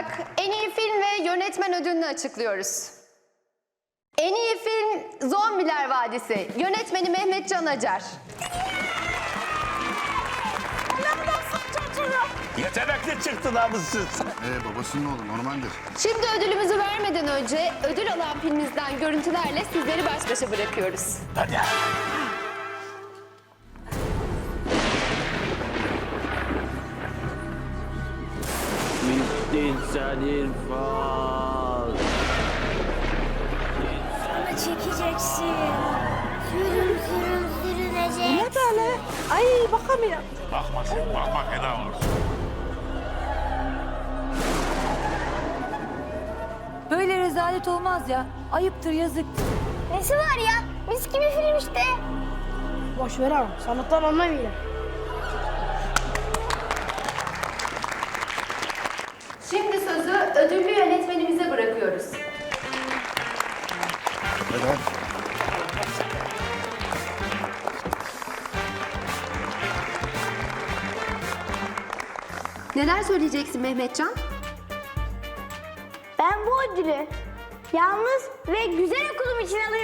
olarak en iyi film ve yönetmen ödülünü açıklıyoruz. En iyi film Zombiler Vadisi. Yönetmeni Mehmet Can Acar. Yetenekli çıktı namussuz. Ee, babasının oğlu normaldir. Şimdi ödülümüzü vermeden önce ödül alan filmimizden görüntülerle sizleri baş başa bırakıyoruz. Hadi. Bittin sen İrfan. Bana çekeceksin. Sürüm sürüm sürünecek. böyle? Ay bakamıyorum. Bakma sen, bakma fena olur. Böyle rezalet olmaz ya. Ayıptır yazıktır. Nesi var ya? Mis gibi film işte. Boş ver abi. Sanattan anlamıyorum. Ödüllü yönetmenimize bırakıyoruz. Hadi. Neler söyleyeceksin Mehmetcan? Ben bu ödülü yalnız ve güzel okulum için alıyorum.